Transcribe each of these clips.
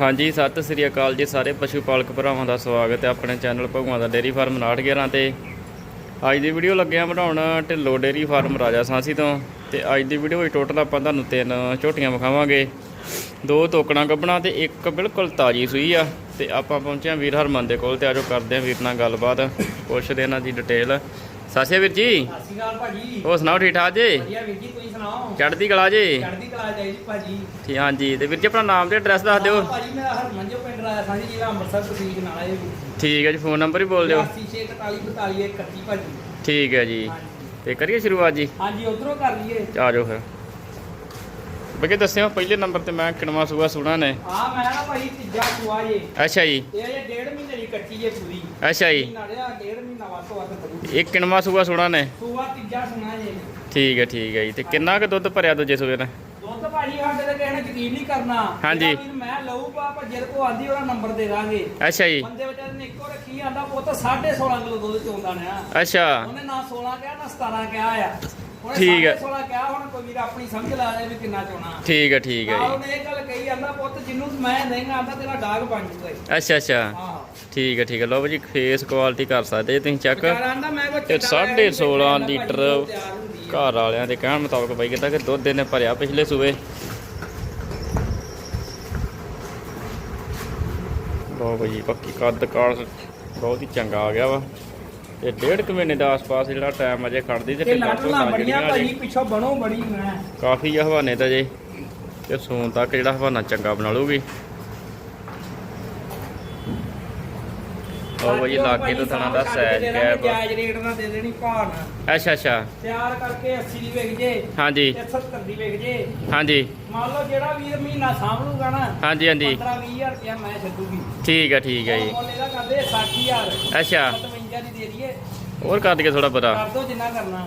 ਹਾਂਜੀ ਸਤਿ ਸ੍ਰੀ ਅਕਾਲ ਜੀ ਸਾਰੇ ਪਸ਼ੂ ਪਾਲਕ ਭਰਾਵਾਂ ਦਾ ਸਵਾਗਤ ਹੈ ਆਪਣੇ ਚੈਨਲ ਭਗਵਾਨ ਦਾ ਡੇਰੀ ਫਾਰਮ 911 ਤੇ। ਅੱਜ ਦੀ ਵੀਡੀਓ ਲੱਗਿਆ ਬਣਾਉਣ ਢਿੱਲੋ ਡੇਰੀ ਫਾਰਮ ਰਾਜਾ ਸਾਂਸੀ ਤੋਂ ਤੇ ਅੱਜ ਦੀ ਵੀਡੀਓ ਵਿੱਚ ਟੋਟਲ ਆਪਾਂ ਤੁਹਾਨੂੰ ਤਿੰਨ ਝੋਟੀਆਂ ਵਿਖਾਵਾਂਗੇ। ਦੋ ਤੋਕਣਾ ਗੱਬਣਾ ਤੇ ਇੱਕ ਬਿਲਕੁਲ ਤਾਜੀ ਸੂਈ ਆ ਤੇ ਆਪਾਂ ਪਹੁੰਚੇ ਹਾਂ ਵੀਰ ਹਰਮਨ ਦੇ ਕੋਲ ਤੇ ਆਜੋ ਕਰਦੇ ਹਾਂ ਵੀਰ ਨਾਲ ਗੱਲਬਾਤ ਪੁੱਛਦੇ ਇਹਨਾਂ ਦੀ ਡਿਟੇਲ ਅਕਾਲ ਵੀਰ ਜੀ। ਅਕਾਲ ਭਾਜੀ। ਹੋਰ ਸੁਣਾਓ ਠੀਕ ਠਾਕ ਜੀ? ਵਧੀਆ ਵੀਰ ਜੀ ਸੁਣਾਓ? ਚੜ੍ਹਦੀ ਕਲਾ ਜੀ? ਚੜ੍ਹਦੀ ਕਲਾ ਚਾਹੀਦੀ ਭਾਜੀ। ਠੀਕ ਹਾਂਜੀ ਤੇ ਵੀਰ ਜੀ ਆਪਣਾ ਨਾਮ ਤੇ ਐਡਰੈਸ ਦੱਸ ਦਿਓ। ਭਾਜੀ ਮੇਰਾ ਹਰਮਨ ਜੋ ਪਿੰਡ ਰਾਇਆ ਸਾਂਝੀ ਜ਼ਿਲ੍ਹਾ ਅੰਮ੍ਰਿਤਸਰ ਤਹਿਸੀਲ ਜਨਾਲਾ ਇਹ ਠੀਕ ਹੈ ਜੀ ਫੋਨ ਨੰਬਰ ਹੀ ਬੋਲ ਦਿਓ। 8641 41 ਭਾਜੀ। ਠੀਕ ਹੈ ਜੀ। ਤੇ ਕਰੀਏ ਸ਼ੁਰੂਆਤ ਜੀ? ਹਾਂਜੀ ਉਧਰੋਂ ਕਰ ਲਈਏ। ਆ ਜਾਓ ਫਿਰ। ਬਗੇ ਦੱਸਿਓ ਪਹਿਲੇ ਨੰਬਰ ਤੇ ਮੈਂ ਕਿਣਵਾ ਸੂਆ ਸੁਣਾ ਨੇ। ਆ ਮੈਂ ਨਾ ਭਾਈ ਤੀਜਾ ਸੁਆ ਜੇ। ਅੱਛਾ ਜੀ। ਇਹ ਜੇ ਡੇਢ ਮਹੀਨੇ ਦੀ ਕੱਚੀ ਜੇ ਪੂਰੀ। ਅੱਛਾ ਜੀ। ਰਿਹਾ ਡੇਢ ਮਹੀਨਾ ਵੱਧ ਤੋਂ ਵੱਧ ਇਹ ਕਿਣਵਾ ਸੂਆ ਸੁਣਾ ਨੇ। ਸੁਆ ਤੀਜਾ ਸੁਣਾ ਜੇ। ਠੀਕ ਹੈ ਠੀਕ ਹੈ ਜੀ। ਤੇ ਕਿੰਨਾ ਕੁ ਦੁੱਧ ਭਰਿਆ ਦੂਜੇ ਸੂਏ ਨੇ? ਦੁੱਧ ਭਾਜੀ ਸਾਡੇ ਤੇ ਕਿਸੇ ਨੇ ਯਕੀਨ ਨਹੀਂ ਕਰਨਾ। ਹਾਂਜੀ। ਜਿਹੜਾ ਵੀਰ ਮੈਂ ਲਊਗਾ ਜਿਹਦੇ ਕੋ ਆਂਦੀ ਉਹਦਾ ਨੰਬਰ ਦੇ ਦਾਂਗੇ। ਅੱਛਾ ਜੀ। ਬੰਦੇ ਵਿਚਾਰੇ ਨੇ ਇੱਕੋ ਰੱਖੀ ਆਂਦਾ ਪੁੱਤ 16.5 ਕਿਲੋ ਦੁੱਧ ਚੋਂਦਾ ਨੇ ਅੱਛਾ। ਉਹਨੇ ਨਾ 16 ਕਿਹਾ ਨਾ 17 ਕਿਹਾ ਆ। ਉਹਨੇ ਠੀਕ ਹੈ। 16 ਕਿਹਾ ਹੁਣ ਕੋਈ ਵੀਰ ਆਪਣੀ ਸਮਝ ਲਾ ਲੈ ਵੀ ਕਿੰਨਾ ਚੋਣਾ। ਠੀਕ ਹੈ ਠੀਕ ਹੈ ਜੀ। ਉਹਨੇ ਇਹ ਗੱਲ ਕਹੀ ਜਾਂਦਾ ਪੁੱਤ ਜਿੰਨੂੰ ਮੈਂ ਨਹੀਂ ਆਂਦਾ ਤੇਰਾ ਡਾਗ ਬਣ ਜੂਗਾ। ਅੱਛਾ ਅੱਛਾ। ਹਾਂ। ਠੀਕ ਹੈ ਠੀਕ ਹੈ। ਲਓ ਜੀ ਫੇਸ ਕੁਆਲਿਟੀ ਕਰ ਸਕਦੇ ਜੀ ਤੁਸੀਂ ਚੈੱਕ ਵਿਚਾਰਾ ਆਂਦਾ ਮੈਂ ਕੋ ਤੇ 16.5 ਲੀਟਰ ਘਰ ਵਾਲਿਆਂ ਦੇ ਕਹਿਣ ਮੁਤਾਬਕ ਬਾਈ ਕਹਿੰਦਾ ਕਿ ਦੁੱਧ ਇਹਨੇ ਭਰਿਆ ਪਿਛਲੇ ਸੂਏ ਬਹੁਤ ਬਈ ਪੱਕੀ ਕੱਦ ਕਾਲ ਬਹੁਤ ਹੀ ਚੰਗਾ ਆ ਗਿਆ ਵਾ। ਤੇ ਡੇਢ ਕੁ ਮਹੀਨੇ ਦੇ ਆਸ-ਪਾਸ ਜਿਹੜਾ ਟਾਈਮ ਅਜੇ ਖੜਦੀ ਤੇ ਤੇ ਲਾ ਢੁੱਲਾਂ ਬੜੀਆਂ ਜਿਹੜੀਆਂ ਭਾਜੀ ਪਿੱਛੋਂ ਬਣੋ ਬੜੀ ਮੈਂ। ਕਾਫੀ ਆ ਹਵਾਨੇ ਤਾਂ ਜੇ। ਤੇ ਸੂਨ ਤੱਕ ਜਿਹੜਾ ਹਵਾਨਾ ਚੰਗਾ ਬਣਾ ਲੂਗੀ ਉਹ ਬਈ ਲਾਗੇ ਤੋਂ ਥਣਾ ਦਾ ਸੈਜ ਗੈਪ ਜਾਇਜ਼ ਰੇਟ ਨਾਲ ਦੇ ਦੇਣੀ ਭਾਣ ਅੱਛਾ ਅੱਛਾ। ਤਿਆਰ ਕਰਕੇ 80 ਦੀ ਵਿਕ ਜੇ ਹਾਂਜੀ। ਤੇ 70 ਦੀ ਵਿਕ ਜੇ। ਹਾਂਜੀ। ਮੰਨ ਲਓ ਜਿਹੜਾ ਵੀਰ ਮਹੀਨਾ ਸਾਂਭ ਲੂਗਾ ਨਾ ਹਾਂਜੀ ਹਾਂਜੀ। 15 20000 ਰੁਪਇਆ ਮੈਂ ਛੱਡੂਗੀ। ਠੀਕ ਹੈ ਠੀਕ ਹੈ ਜੀ। ਮੁੱਲ ਇਹਦਾ ਕਰਦੇ 60000 ਅੱਛਾ। 57 ਦੀ ਦੇ ਦਈਏ। ਹੋਰ ਕਰ ਦਈਏ ਥੋੜਾ ਪਤਾ ਕਰ ਦੋ ਜਿੰਨਾ ਕਰਨਾ।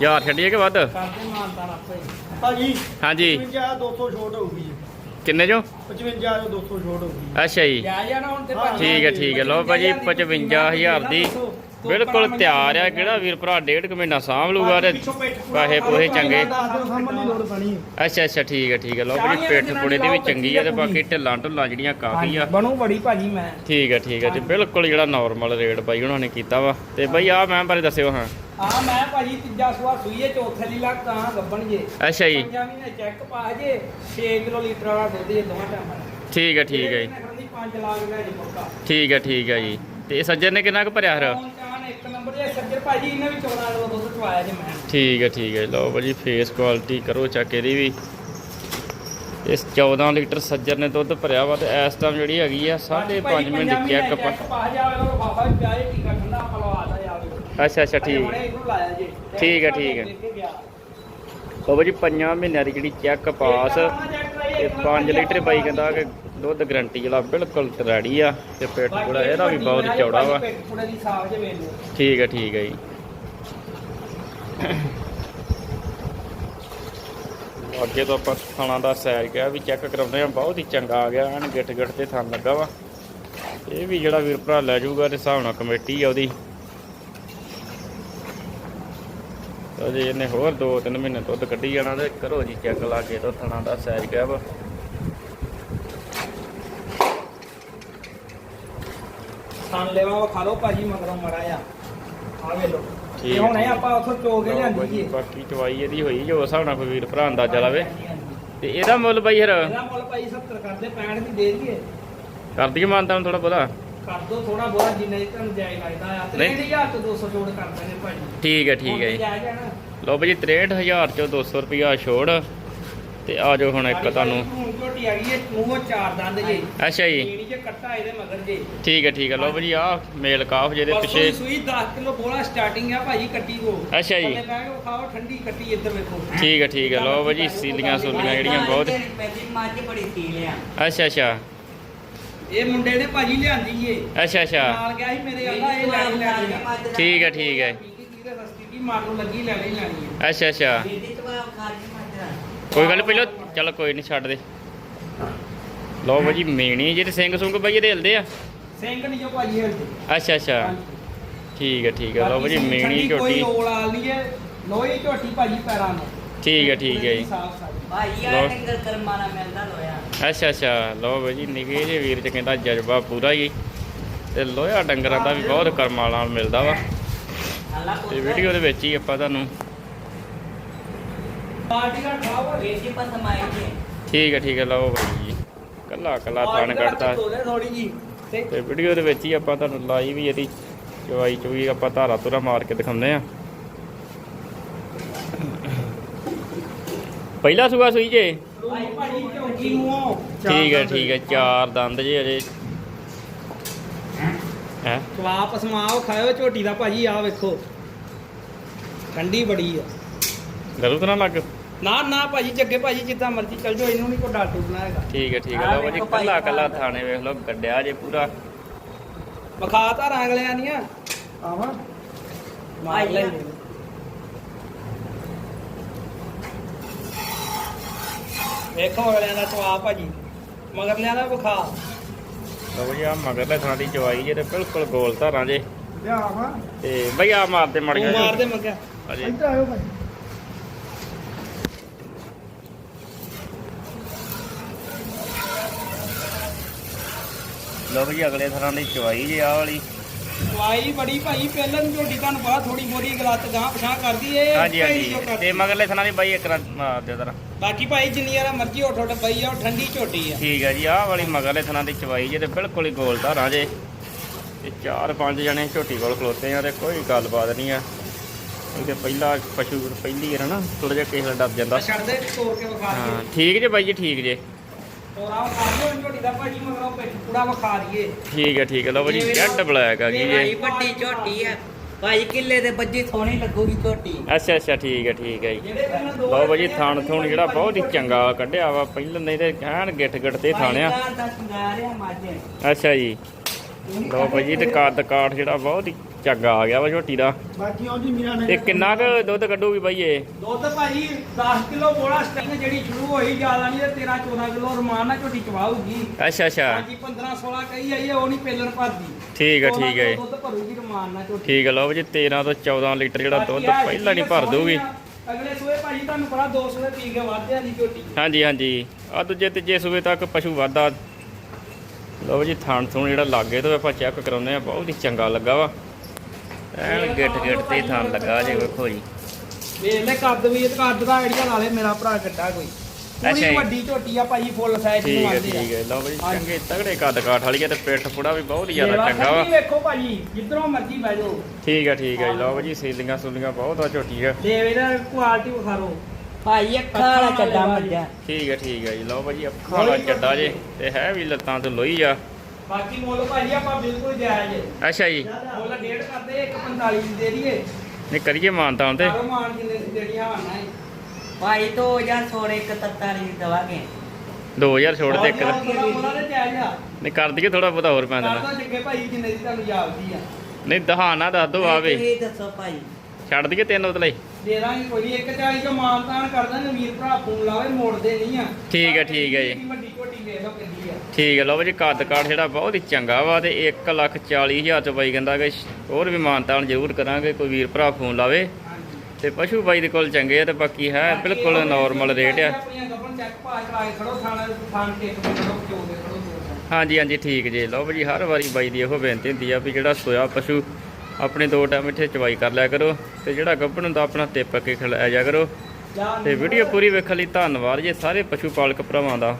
ਯਾਰ ਛੱਡੀਏ ਕਿ ਵੱਧ? ਕਰਦੇ ਮਾਨਤਾਨ ਆਪੇ। ਭਾਜੀ ਹਾਂਜੀ। 55 200 ਛੋਟ ਹੋਊਗੀ ਕਿੰਨੇ ਜੋ 55 ਤੋਂ 200 ਛੋਟ ਹੋਊਗੀ ਅੱਛਾ ਜੀ। ਜਾ ਜਾਣਾ ਹੁਣ ਤੇ ਭਾਜੀ। ਠੀਕ ਹੈ ਠੀਕ ਹੈ। ਲਓ ਭਾਜੀ 55000 ਦੀ। ਬਿਲਕੁਲ ਤਿਆਰ ਆ। ਕਿਹੜਾ ਵੀਰ ਭਰਾ ਡੇਢ ਕੁ ਮਹੀਨਾ ਸਾਂਭ ਲੂਗਾ ਤੇ ਪੈਸੇ ਪੂਸੇ ਚੰਗੇ। ਹੈ। ਅੱਛਾ ਅੱਛਾ ਠੀਕ ਹੈ ਠੀਕ ਹੈ। ਲਓ ਭਾਜੀ ਪਿੱਠ ਪੁੜੇ ਦੀ ਵੀ ਚੰਗੀ ਆ ਤੇ ਬਾਕੀ ਢਿੱਲਾਂ ਢੁੱਲਾਂ ਜਿਹੜੀਆਂ ਕਾਫੀ ਆ। ਬਣੂ ਬੜੀ ਭਾਜੀ ਮੈਂ। ਠੀਕ ਹੈ ਠੀਕ ਹੈ ਤੇ ਬਿਲਕੁਲ ਜਿਹੜਾ ਨਾਰਮਲ ਰੇਟ ਬਾਈ ਉਹਨਾਂ ਨੇ ਕੀਤਾ ਵਾ। ਤੇ ਬਾਈ ਆ ਮੈਂ ਬਾਰੇ ਦੱਸਿਓ ਹਾਂ। ਆ ਮੈਂ ਭਾਜੀ ਤੀਜਾ ਸੁਆ ਸੂਈਏ ਚੌਥੇ ਦੀ ਲੱਗ ਤਾਂ ਗੱਬਣ ਜੇ ਅੱਛਾ ਜੀ। ਪੰਜਾਂ ਮਹੀਨੇ ਚੈੱਕ ਪਾ ਜੇ 6 ਕਿਲੋ ਲੀਟਰ ਵਾਲਾ ਦੁੱਧ ਜੇ ਦੋਵਾਂ ਟਾਈਮਾਂ ਠੀਕ ਹੈ ਠੀਕ ਹੈ ਜੀ। 5 ਲੱਖ ਦਾ ਜੀ ਪੱਕਾ ਠੀਕ ਹੈ ਠੀਕ ਹੈ ਜੀ। ਤੇ ਸੱਜਣ ਨੇ ਕਿੰਨਾ ਕੁ ਭਰਿਆ ਫਿਰ? ਹੁਣ ਚਾਹਨ ਇੱਕ ਨੰਬਰ ਜੇ ਸੱਜਰ ਭਾਜੀ ਇਹਨੇ ਵੀ 14 ਕਿਲੋ ਦੁੱਧ ਚਵਾਇਆ ਜੇ ਮੈਂ। ਠੀਕ ਹੈ ਠੀਕ ਹੈ ਲਓ ਭਾਜੀ ਫੇਸ ਕੁਆਲਿਟੀ ਕਰੋ ਚੈੱਕ ਇਹਦੀ ਵੀ। ਇਸ 14 ਲੀਟਰ ਸੱਜਰ ਨੇ ਦੁੱਧ ਭਰਿਆ ਵਾ ਤੇ ਇਸ ਟਾਈਮ ਜਿਹੜੀ ਹੈਗੀ ਆ 5.5 ਮਿੰਟ ਚੈੱਕ ਪਾ ਜਾਵੇ ਉਹ ਬਾਬਾ ਵੀ ਪਿਆ ਜੇ ਟੀਕਾ ਠੰਡਾ ਆਪਾਂ ਲਵਾਤਾ ਜਾਵੇ ਅੱਛਾ ਅੱਛਾ ਠੀਕ। ਠੀਕ ਹੈ, ਠੀਕ ਹੈ। ਦੇਖ ਕੇ ਗਿਆ। ਲਓ 5 ਮਹੀਨਿਆਂ ਦੀ ਜਿਹੜੀ ਚੈੱਕ ਪਾਸ ਤੇ 5 ਲੀਟਰ ਬਾਈ ਕਹਿੰਦਾ ਕਿ ਦੁੱਧ ਗਰੰਟੀ ਜਿਹੜਾ ਬਿਲਕੁਲ ਰੈਡੀ ਆ ਤੇ ਪੇਟ ਪੂਰਾ ਇਹਦਾ ਵੀ ਬਹੁਤ ਚੌੜਾ ਵਾ। ਠੀਕ ਹੈ ਠੀਕ ਹੈ ਜੀ। ਅੱਗੇ ਤੋਂ ਆਪਾਂ ਥਾਣਾ ਦਾ ਸੈਰ ਗਿਆ ਵੀ ਚੈੱਕ ਕਰਾਉਂਦੇ ਆ ਬਹੁਤ ਹੀ ਚੰਗਾ ਆ ਗਿਆ ਐਨ ਗਿੱਟ ਗਿੱਟ ਤੇ ਥਣ ਲੱਗਾ ਵਾ। ਇਹ ਵੀ ਜਿਹੜਾ ਵੀਰ ਭਰਾ ਲੈ ਜਾਊਗਾ ਤੇ ਹਿਸਾਬ ਨਾਲ ਕਮੇਟੀ ਆ ਉਹਦੀ। ਅਜੇ ਇਹਨੇ ਹੋਰ 2-3 ਮਹੀਨੇ ਦੁੱਧ ਕੱਢੀ ਜਾਣਾ ਤੇ ਕਰੋ ਜੀ ਚੈੱਕ ਲਾ ਕੇ ਤੋਂ ਥਾਣਾ ਦਾ ਸੈਰ ਗਿਆ ਵਾ ਲੈਵਾ ਉਹ ਖਾ ਲਓ ਭਾਜੀ ਮਗਰੋਂ ਮੜਾ ਆ ਆ ਵੇ ਲੋ ਠੀਕ ਇਹ ਹੁਣ ਇਹ। ਆਪਾਂ ਉੱਥੋਂ ਚੋ ਕੇ ਲਿਆਂਦੀ ਜੀ ਬਾਕੀ ਚਵਾਈ ਇਹਦੀ ਹੋਈ ਜੋ ਹਿਸਾਬ ਨਾਲ ਕੋਈ ਵੀਰ ਭਰਾ ਅੰਦਾਜ਼ਾ ਲਾਵੇ। ਤੇ ਇਹਦਾ ਮੁੱਲ ਬਾਈ ਫਿਰ? ਇਹਦਾ ਮੁੱਲ ਭਾਈ 70 ਕਰਦੇ 65 ਦੀ ਦੇ ਦਈਏ। ਕਰ ਦਈਏ ਮਾਨਤਾ ਥੋੜਾ ਬਹੁਤਾ? ਕਰ ਦੋ ਥੋੜਾ ਬਹੁਤਾ ਜਿੰਨਾ ਹੀ ਤੁਹਾਨੂੰ ਜਾਇਜ਼ ਲੱਗਦਾ ਆ। ਨਹੀਂ। 30000 ਤੋਂ 200 ਜੋੜ ਕਰ ਦਾਂਗੇ ਭਾਜੀ। ਠੀਕ ਹੈ ਠੀਕ ਹੈ ਜੀ। ਜਾ ਜਾਣਾ ਲਓ ਭਾਜੀ 63000 ਚੋਂ 200 ਰੁਪਿਆ ਛੋੜ। ਤੇ ਆ ਜਾਓ ਹੁਣ ਇੱਕ ਤੁਹਾਨੂੰ। ਹੁਣ ਝੋਟੀ ਆ ਗਈ ਹੈ ਮੂੰਹੋਂ ਚਾਰ ਦੰਦ ਜੀ। ਅੱਛਾ ਜੀ। ਜੀਣੀ ਜੇ ਕੱਟਾ ਇਹਦੇ ਮਗਰ ਜੀ। ਠੀਕ ਹੈ ਠੀਕ ਹੈ ਲਓ ਭਾਜੀ ਆ ਮੇਲ ਕਾਫ ਜਿਹਦੇ ਪਰਸੋਂ ਪਿੱਛੇ। ਸੂਈ 10 ਕਿਲੋ ਬੋਲਾ ਸਟਾਰਟਿੰਗ ਆ ਭਾਜੀ ਕੱਟੀ ਕੋ। ਅੱਛਾ ਜੀ। ਕੇ ਖਾਓ ਠੰਡੀ ਕੱਟੀ ਇੱਧਰ ਵੇਖੋ। ਠੀਕ ਹੈ ਠੀਕ ਹੈ ਲਓ ਭਾਜੀ ਸੀਲੀਆਂ ਸੂਲੀਆਂ ਜਿਹੜੀਆਂ ਬਹੁਤ ਮੇਰੀ ਮੱਝ ਬੜੀ ਸੀਲ ਆ। ਅੱਛਾ ਅੱਛਾ। ਇਹ ਮੁੰਡੇ ਨੇ ਭਾਜੀ ਲਿਆਂਦੀ ਏ ਅੱਛਾ ਅੱਛਾ। ਨਾਲ ਗਿਆ ਸੀ ਮੇਰੇ ਅੱਲਾ ਇਹ ਲੈਣੀ ਲੈਣੀ ਆ। ਠੀਕ ਹੈ ਠੀਕ ਹੈ ਕਿਹਦੇ ਰਸਤੀ ਦੀ ਮਾਰ ਨੂੰ ਲੱਗੀ ਲੈਣੀ ਲੈਣੀ ਆ। ਅੱਛਾ ਅੱਛਾ। ਕੋਈ ਗੱਲ ਨੀ, ਪਹਿਲਾਂ ਚੱਲ ਕੋਈ ਨਹੀਂ ਛੱਡ ਦੇ। ਲਓ ਭਾਜੀ ਮੇਣੀ ਜਿਹੜੇ ਸਿੰਘ ਸੁੰਗ ਭਾਈ ਇਹਦੇ ਹਿਲਦੇ ਆ। ਸਿੰਘ ਨਹੀਂ ਜੋ ਭਾਜੀ ਹਿਲਦੇ। ਅੱਛਾ ਅੱਛਾ। ਠੀਕ ਹੈ ਠੀਕ ਹੈ ਲਓ ਭਾਜੀ ਬਾਕੀ ਮੇਣੀ ਠੰਡੀ ਕੋਈ ਝੋਟੀ। ਰੋਲ ਆਲ ਨਹੀਂ ਏ ਲੋਹੀ ਝੋਟੀ ਭਾਜੀ ਪੈਰਾਂ ਨੂੰ। ਠੀਕ ਹੈ ਠੀਕ ਹੈ ਜੀ। ਸਾਫ਼ ਸਾਫ਼। ਭਾਈ ਆ ਲਓ। ਡੰਗਰ ਕਰਮਾਂ ਨਾਲ ਮਿਲਦਾ ਲੋਇਆ। ਅੱਛਾ ਅੱਛਾ। ਲਓ ਬਾਈ ਜੀ, ਨਿੱਕੇ ਜੇ ਵੀਰ ਚ ਕਹਿੰਦਾ ਜਜ਼ਬਾ ਪੂਰਾ ਹੀ। ਤੇ ਲੋਹਾ ਡੰਗਰਾਂ ਦਾ ਵੀ ਬਹੁਤ ਕਰਮਾਂ ਨਾਲ ਮਿਲਦਾ ਵਾ। ਤੇ ਵੀਡੀਓ ਦੇ ਵਿੱਚ ਹੀ ਆਪਾਂ ਤੁਹਾਨੂੰ ਠੀਕ ਹੈ ਠੀਕ ਹੈ ਲਓ ਬਾਈ ਜੀ। ਕੱਲਾ ਕੱਲਾ ਥਣ ਕੱਢਦਾ। ਤੇ ਵੀਡੀਓ ਦੇ ਵਿੱਚ ਹੀ ਆਪਾਂ ਤੁਹਾਨੂੰ ਲਾਈ ਵੀ ਇਹਦੀ ਚਵਾਈ ਚੁਈ ਆਪਾਂ ਧਾਰਾ ਧੁਰਾ ਮਾਰ ਕੇ ਦਿਖਾਉਂਦੇ ਆ। ਪਹਿਲਾ ਸੂਆ ਸੂਈ ਜੇ। ਭਾਈ ਭਾਜੀ ਚੌਂਕੀ ਨੂੰ ਆਓ ਠੀਕ ਹੈ ਠੀਕ ਹੈ ਚਾਰ ਦੰਦ ਜੇ ਅਜੇ। ਹੈ? ਵਾਪਸ ਮਾਓ ਖਾਇਓ ਝੋਟੀ ਦਾ ਭਾਜੀ ਆ ਵੇਖੋ। ਠੰਡੀ ਬੜੀ ਆ। ਗਲਤ ਨਾ ਲੱਗ। ਨਾ ਨਾ ਭਾਜੀ ਜੱਗੇ ਭਾਜੀ ਜਿੱਦਾਂ ਮਰਜ਼ੀ ਚੱਲ ਜਾਓ ਇਹਨੂੰ ਨਹੀਂ ਕੋਈ ਡਾਟੂ ਬਣਾਏਗਾ ਠੀਕ ਹੈ ਠੀਕ ਹੈ ਲਓ ਜੀ ਕੱਲਾ ਕੱਲਾ ਥਾਣੇ ਵੇਖ ਲਓ ਗੱਡਿਆ ਜੇ ਪੂਰਾ। ਵਿਖਾ ਤਾਂ ਅਗਲਿਆਂ ਦੀਆਂ। ਆਵਾਂ। ਮਾਰ ਲੈ ਵੇਖੋ ਅਗਲਿਆਂ ਦਾ ਸਵਾਬ ਭਾਜੀ। ਮਗਰਲਿਆਂ ਦਾ ਵਿਖਾ। ਲਓ ਜੀ ਆ ਮਗਰਲੇ ਥਾਂ ਦੀ ਚਵਾਈ ਜੇ ਤੇ ਬਿਲਕੁਲ ਗੋਲ ਧਾਰਾਂ ਜੇ। ਲਿਆ ਤੇ ਬਈ ਆ ਮਾਰਦੇ ਮੜ ਤੂੰ ਮਾਰ ਦੇ ਮੰਗਿਆ। ਅਜੇ ਇੱਧਰ ਆਇਓ ਭਾਈ। ਲਓ ਜੀ ਅਗਲੇ ਥਾਂ ਦੀ ਚਵਾਈ ਜੇ ਆ ਵਾਲੀ। ਦਵਾਈ ਬੜੀ ਭਾਈ ਪਹਿਲਾਂ ਦੀ ਝੋਟੀ ਤੁਹਾਨੂੰ ਪਤਾ ਥੋੜੀ ਬੋਰੀ ਗਲਤ ਗਾਂ ਪਛਾਂ ਕਰਦੀ ਏ ਹਾਂਜੀ ਹਾਂਜੀ। ਤੇ ਮਗਰਲੇ ਥਾਂ ਦੀ ਬਾਈ ਇੱਕ ਰਾਂ ਦਿਓ ਜ਼ਰਾ ਬਾਕੀ ਭਾਈ ਜਿੰਨੀ ਵਾਲਾ ਮਰਜ਼ੀ ਉੱਠ ਉੱਠ ਪਈ ਆ ਉਹ ਠੰਡੀ ਝੋਟੀ ਆ। ਠੀਕ ਹੈ ਜੀ ਆਹ ਵਾਲੀ ਮਗਰਲੇ ਥਾਂ ਦੀ ਚਵਾਈ ਜੇ ਤੇ ਬਿਲਕੁਲ ਹੀ ਗੋਲ ਧਾਰਾਂ ਜੇ। ਤੇ ਚਾਰ ਪੰਜ ਜਣੇ ਝੋਟੀ ਕੋਲ ਖਲੋਤੇ ਆ ਤੇ ਕੋਈ ਗੱਲਬਾਤ ਨਹੀਂ ਆ। ਕਿਉਂਕਿ ਪਹਿਲਾ ਪਸ਼ੂ ਪਹਿਲੀ ਹੈ ਨਾ ਥੋੜਾ ਜਿਹਾ ਕਿਸੇ ਦਾ ਡਰ ਜਾਂਦਾ। ਛੱਡ ਦੇ ਤੋੜ ਕੇ ਵਿਖਾ ਹਾਂ ਠੀਕ ਜੇ ਬਾਈ ਜੀ ਠੀਕ ਜੇ। ਹੋਰ ਆਹ ਖਾ ਲਿਓ ਝੋਟੀ ਦਾ ਭਾਜੀ ਮਗਰੋਂ ਪਿੱਠ ਪੂੜਾ ਵਿਖਾ ਦਈਏ। ਠੀਕ ਹੈ ਠੀਕ ਹੈ। ਲਓ ਜੀ ਜੈਡ ਬਲੈਕ ਆ ਗਈ ਜੇ ਵੱਡੀ ਝੋਟੀ ਆ। ਭਾਈ ਕਿੱਲੇ ਦੇ ਬੱਜੀ ਸੋਹਣੀ ਲੱਗੂਗੀ ਝੋਟੀ। ਅੱਛਾ ਅੱਛਾ ਠੀਕ ਹੈ ਠੀਕ ਹੈ ਜੀ। ਲਓ ਥਾਣ ਥੂਣ ਜਿਹੜਾ ਬਹੁਤ ਹੀ ਚੰਗਾ ਕੱਢਿਆ ਵਾ। ਪਹਿਲਾਂ ਨਹੀਂ ਤੇ ਐਨ ਗਿੱਠ ਗਿੱਠ ਤੇ ਥਾਣਿਆ। ਅੱਛਾ ਜੀ। ਲਓ ਬਾਈ ਜੀ ਤੇ ਕੱਦ ਕਾਠ ਜਿਹੜਾ ਬਹੁਤ ਹੀ ਚੰਗਾ ਆ ਗਿਆ ਵਾ ਝੋਟੀ ਦਾ। ਬਾਕੀ ਆਉਂਦੀ ਮੀਰਾ ਨੇ ਤੇ ਕਿੰਨਾ ਕੁ ਦੁੱਧ ਕੱਢੂਗੀ ਬਾਈ ਇਹ? ਦੁੱਧ ਭਾਜੀ 10 ਕਿਲੋ ਬੋਲਾ ਸਟਿੰਗ ਜਿਹੜੀ ਸ਼ੁਰੂ ਹੋਈ ਜ਼ਿਆਦਾ ਨਹੀਂ ਤੇ 13 14 ਕਿਲੋ ਰਮਾਨ ਨਾਲ ਝੋਟੀ ਚਵਾਉਗੀ ਅੱਛਾ ਅੱਛਾ। ਹਾਂਜੀ 15 16 ਕਹੀ ਆਈ ਉਹ ਨਹੀਂ ਪੇਲਣ ਭਰਦੀ। ਠੀਕ ਹੈ 14 ਠੀਕ ਹੈ ਦੁੱਧ ਭਰੂਗੀ ਰਮਾਨ ਨਾਲ ਝੋਟੀ। ਠੀਕ ਹੈ ਲਓ ਜੀ 13 ਤੋਂ 14 ਲੀਟਰ ਜਿਹੜਾ ਦੁੱਧ ਬਾਕੀ ਪਹਿਲਾਂ ਨਹੀਂ ਭਰ ਦੂਗੀ। ਅਗਲੇ ਸੂਏ ਭਾਜੀ ਤੁਹਾਨੂੰ ਪਤਾ 200 ਦੇ ਪੀ ਕੇ ਵਾਧਿਆਂ ਦੀ ਝੋਟੀ। ਹਾਂਜੀ ਹਾਂਜੀ। ਆ ਦੂਜੇ ਤੀਜੇ ਸੂਬੇ ਤੱਕ ਪਸ਼ੂ ਵਾਧਾ ਲਓ ਜੀ ਥਣ ਥੂਣ ਜਿਹੜਾ ਲਾਗੇ ਤੋਂ ਆਪਾਂ ਚੈੱਕ ਕਰਾਉਂਦੇ ਆ ਬਹੁਤ ਹੀ ਚੰਗਾ ਲੱਗਾ ਵਾ। ਐਨ ਗਿੱਟ ਗਿੱਟ ਤੇ ਥਣ ਲੱਗਾ ਜੇ ਵੇਖੋ ਜੀ। ਵੇਖ ਲੈ ਕੱਦ ਵੀ ਇਹ ਕੱਦ ਦਾ ਆਈਡੀਆ ਲਾ ਲੈ ਮੇਰਾ ਭਰਾ ਗੱਡਾ ਕੋਈ। ਅੱਛਾ। ਵੱਡੀ ਝੋਟੀ ਆ ਭਾਜੀ ਫੁੱਲ ਸਾਈਜ਼ ਨੂੰ ਠੀਕ ਹੈ ਆਉਂਦੀ ਆ। ਠੀਕ ਹੈ। ਲਓ ਹਾਂਜੀ। ਚੰਗੇ ਤਗੜੇ ਕੱਦ ਕਾਠ ਵਾਲੀ ਹੈ ਤੇ ਪਿੱਠ ਪੁੜਾ ਵੀ ਬਹੁਤ ਜ਼ਿਆਦਾ ਚੰਗਾ ਵਾ। ਵੇਖੋ ਭਾਜੀ ਜਿੱਧਰੋਂ ਮਰਜ਼ੀ ਬਹਿ ਜਾਓ। ਠੀਕ ਹੈ ਠੀਕ ਹੈ ਜੀ। ਲਓ ਜੀ ਸੀਲੀਆਂ ਸੂਲੀਆਂ ਬਹੁਤ ਆ ਝੋਟੀ ਆ। ਦੇਵੇ ਦਾ ਕੁਆਲਿਟੀ ਵਿਖਾ ਲਓ। ਭਾਈ ਅੱਖਾਂ ਵਾਲਾ ਚੱਡਾ ਮੱਝਾ। ਠੀਕ ਹੈ ਠੀਕ ਹੈ ਜੀ। ਲਓ ਭਾਜੀ ਅੱਖਾਂ ਵਾਲਾ ਚੱਡਾ ਜੇ ਤੇ ਹੈ ਵੀ ਲੱਤਾਂ ਤੋਂ ਲੋਈ ਆ। ਬਾਕੀ ਮੁੱਲ ਭਾਜੀ ਆਪਾਂ ਬਿਲਕੁਲ ਜਾਇਜ਼ ਅੱਛਾ ਜੀ। ਮੁੱਲ ਡੇਢ ਕਰਦੇ 145 ਦੀ ਦੇ ਦਈਏ। ਨਹੀਂ ਕਰੀਏ ਮਾਨਤਾ ਹੁੰਦੇ ਮਾਨ ਜਿੰਨੇ ਦੀ ਦੇਣੀ ਹਾਨਾ ਹੈ ਭਾਈ 2016 41 ਦੀ ਦਵਾਗੇ। 2000 ਛੋੜ ਤੇ ਇੱਕ ਦਾ। ਉਹਨਾਂ ਦੇ ਜਾਇਜ਼ ਆ। ਨਹੀਂ ਕਰ ਦਈਏ ਥੋੜਾ ਬਹੁਤਾ ਹੋਰ ਪੈ ਕਰ ਦੇਣਾ ਦੋ ਜੱਗੇ ਭਾਈ ਜਿੰਨੇ ਦੀ ਤੁਹਾਨੂੰ ਯਾਦਦੀ ਆ। ਨਹੀਂ ਦਹਾਨਾ ਦੱਸ ਦੋ ਆਵੇ ਤੁਸੀਂ ਦੱਸੋ ਭਾਈ। ਛੱਡ ਦਈਏ ਤਿੰਨ ਉਤਲੇ। ਦੇ ਦਾਂਗੇ ਕੋਈ ਇੱਕ ਚਾਲੀ ਦਾ ਮਾਨ ਤਾਨ ਕਰ ਦਾਂਗੇ ਵੀਰ ਭਰਾ ਫੋਨ ਲਾਵੇ ਮੋੜਦੇ ਨਹੀਂ ਆ। ਠੀਕ ਆ, ਠੀਕ ਆ ਜੀ। ਵੱਡੀ ਝੋਟੀ ਵੇਖ ਲਓ ਕਿੰਨੀ ਆ। ਠੀਕ ਹੈ ਲਓ ਜੀ ਕੱਦ ਕਾਠ ਜਿਹੜਾ ਬਹੁਤ ਹੀ ਚੰਗਾ ਵਾ ਤੇ 1 ਲੱਖ 40 ਹਜ਼ਾਰ ਚ ਬਾਈ ਕਹਿੰਦਾ ਕਿ ਹੋਰ ਵੀ ਮਾਨਤਾਨ ਜ਼ਰੂਰ ਕਰਾਂਗੇ ਕੋਈ ਵੀਰ ਭਰਾ ਫੋਨ ਲਾਵੇ। ਤੇ ਪਸ਼ੂ ਬਾਈ ਦੇ ਕੋਲ ਚੰਗੇ ਆ ਤੇ ਬਾਕੀ ਹੈ ਬਿਲਕੁਲ ਨਾਰਮਲ ਰੇਟ ਆ। ਹਾਂਜੀ ਹਾਂਜੀ ਠੀਕ ਜੀ। ਲਓ ਜੀ ਹਰ ਵਾਰੀ ਬਾਈ ਦੀ ਇਹੋ ਬੇਨਤੀ ਹੁੰਦੀ ਆ ਵੀ ਜਿਹੜਾ ਸੋਇਆ ਪਸ਼ੂ ਆਪਣੇ ਦੋ ਟਾਈਮ ਇੱਥੇ ਚਵਾਈ ਕਰ ਲਿਆ ਕਰੋ ਤੇ ਜਿਹੜਾ ਗੱਭਣ ਹੁੰਦਾ ਆਪਣਾ ਟਿੱਪ ਕੇ ਖਿਲਾਇਆ ਜਾ ਕਰੋ। ਤੇ ਵੀਡੀਓ ਪੂਰੀ ਵੇਖਣ ਲਈ ਧੰਨਵਾਦ ਜੀ ਸਾਰੇ ਪਸ਼ੂ ਪਾਲਕ ਭਰਾਵਾਂ ਦਾ।